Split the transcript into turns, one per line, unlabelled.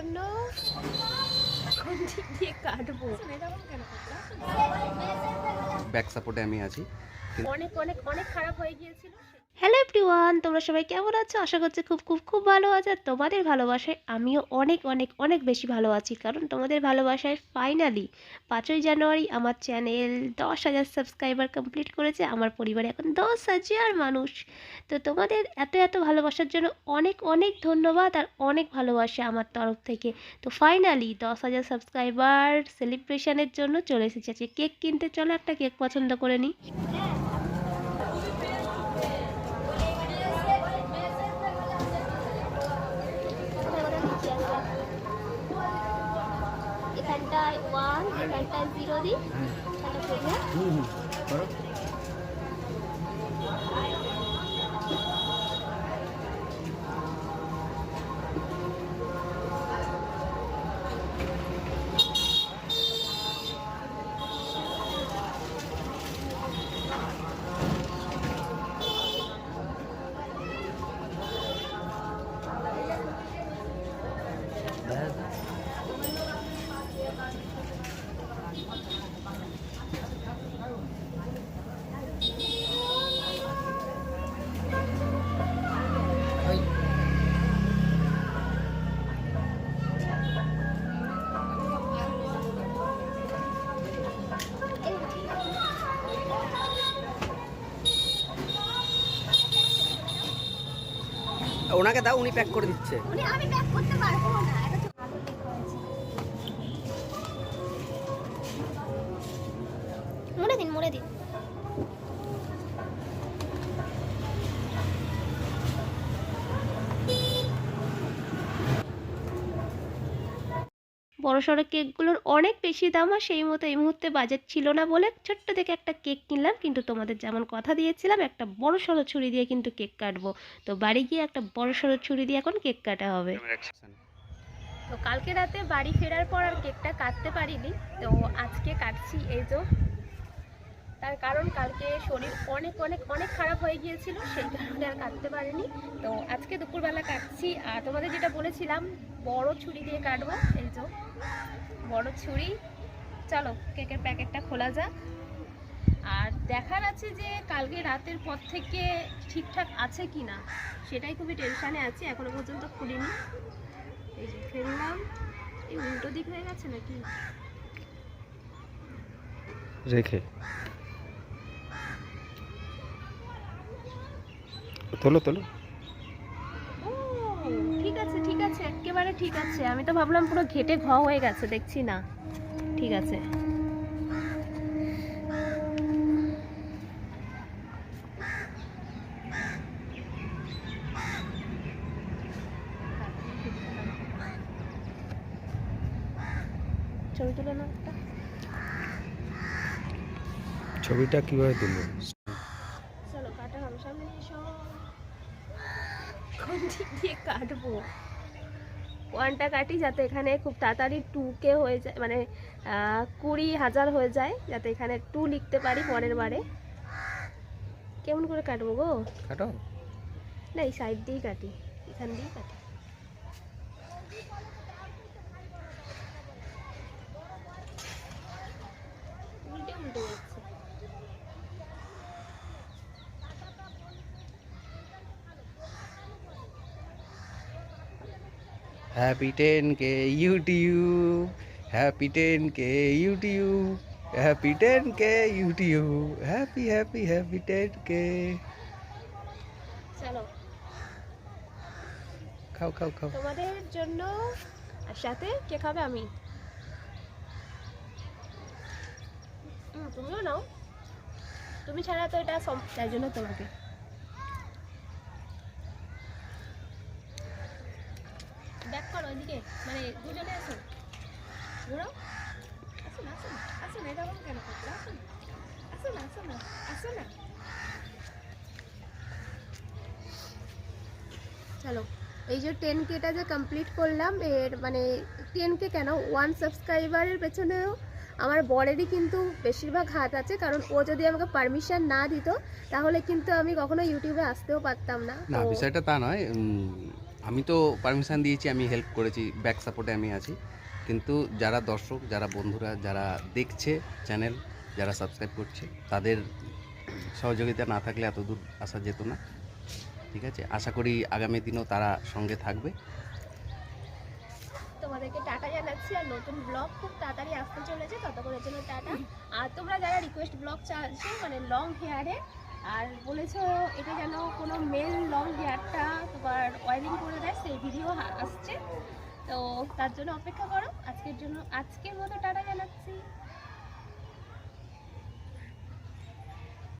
জন্য কোন দিক দিয়ে কাটবো।
ব্যাক সাপোর্টে আমি আছি।
অনেক অনেক অনেক খারাপ হয়ে গিয়েছিল
হ্যালো এভরিওয়ান তোমরা সবাই কেমন আছো? আশা করছি খুব খুব খুব ভালো আছো। আর তোমাদের ভালোবাসায় আমিও অনেক অনেক অনেক বেশি ভালো আছি। কারণ তোমাদের ভালোবাসায় ফাইনালি পাঁচই জানুয়ারি আমার চ্যানেল দশ হাজার সাবস্ক্রাইবার কমপ্লিট করেছে। আমার পরিবারে এখন দশ হাজার মানুষ। তো তোমাদের এত এত ভালোবাসার জন্য অনেক অনেক ধন্যবাদ আর অনেক ভালোবাসা আমার তরফ থেকে। তো ফাইনালি দশ হাজার সাবস্ক্রাইবার সেলিব্রেশনের জন্য চলে এসেছে। কেক কিনতে চলো, একটা কেক পছন্দ করে নিই।
ওয়ান জিরো দিই এখানটা
ওনাকে দাও উনি প্যাক করে দিচ্ছে।
উনি আমি দিন মুড়ে দিন।
বড় সড়ো কেকগুলোর অনেক বেশি দাম আর সেই মতো এই মুহূর্তে বাজেট ছিল না বলে ছোট্ট থেকে একটা কেক কিনলাম। কিন্তু তোমাদের যেমন কথা দিয়েছিলাম একটা বড় সড়ো ছুরি দিয়ে কিন্তু কেক কাটবো। তো বাড়ি গিয়ে একটা বড় সড়ো ছুরি দিয়ে এখন কেক কাটা হবে।
তো কালকে রাতে বাড়ি ফেরার পর আর কেকটা কাটতে পারিনি। তো আজকে কাটছি এই তো। তার কারণ কালকে শরীর অনেক অনেক অনেক খারাপ হয়ে গিয়েছিল সেই কারণে আর কাটতে পারিনি। তো আজকে দুপুরবেলা কাটছি। আর তোমাদের যেটা বলেছিলাম বড় ছুরি দিয়ে কাটবো এই তো। বড় ছুরি। চলো, কেকের প্যাকেটটা খোলা যাক। আর দেখার আছে যে, কালকে রাতের পর থেকে ঠিকঠাক আছে কি না সেটাই খুবই টেনশানে আছি, এখনও পর্যন্ত খুলিনি। এই যে ফেললাম। এই উল্টো দিক হয়ে গেছে নাকি?
রেখে। তোলো তোলো
ও ঠিক আছে ঠিক আছে একেবারে ঠিক আছে। আমি তো ভাবলাম পুরো ঘেটে ঘ হয়ে গেছে দেখছি না। ঠিক আছে। ছবি তুলে না একটা।
ছবিটা কীভাবে তুলবো?
চলো কাটা হবে সামনে নিয়ে এসো। কোন দিক দিয়ে কাটবো? ওয়ানটা কাটি যাতে এখানে খুব তাড়াতাড়ি টু কে হয়ে যায় মানে কুড়ি হাজার হয়ে যায় যাতে এখানে টু লিখতে পারি পরের বারে। কেমন করে কাটবো গো?
কাটো।
না এই সাইড দিয়েই কাটি এখান দিয়েই কাটি উল্টে উল্টে যাচ্ছে
happy ten K YouTube happy ten K YouTube happy ten K YouTube happy happy happy ten K
চলো।
খাও খাও খাও।
তোমাদের জন্য আর সাথে কে খাবে আমি? তুমিও নাও। তুমি ছাড়া তো এটা তাই জন্য তোমাকে। ব্যাক করো ওইদিকে মানে দুজনে আসো। ঘুরো আসো না আসো না আসো না এরকম কেন করছ? আসো না আসো না আসো না আসো না। চলো এই যে টেন কেটা যে কমপ্লিট করলাম এর মানে টেন কে কেন? ওয়ান সাবস্ক্রাইবারের পেছনেও আমার বরেরই কিন্তু বেশিরভাগ হাত আছে কারণ ও যদি আমাকে পারমিশন না দিত তাহলে কিন্তু আমি কখনো ইউটিউবে আসতেও পারতাম না।
না বিষয়টা তা নয় আমি তো পারমিশন দিয়েছি, আমি হেল্প করেছি ব্যাক সাপোর্টে আমি আছি। কিন্তু যারা দর্শক, যারা বন্ধুরা, যারা দেখছে চ্যানেল যারা সাবস্ক্রাইব করছে, তাদের সহযোগিতা না থাকলে এত দূর আসা যেত না। ঠিক আছে? আশা করি আগামী দিনও তারা সঙ্গে থাকবে।
তোমাদেরকে টাটা জানাচ্ছি আর নতুন ব্লগ খুব তাড়াতাড়ি আসতে চলেছে। ততক্ষণের জন্য টাটা। আর তোমরা যারা রিকোয়েস্ট ব্লগ চাইছো মানে লং হেয়ারে আর বলেছ এটা যেন কোনো মেল লং হেয়ারটা তোমার অয়েলিং করে দেয়, সেই ভিডিও আসছে। তো তার জন্য অপেক্ষা করো। আজকের জন্য, আজকের মতো টাটা জানাচ্ছি।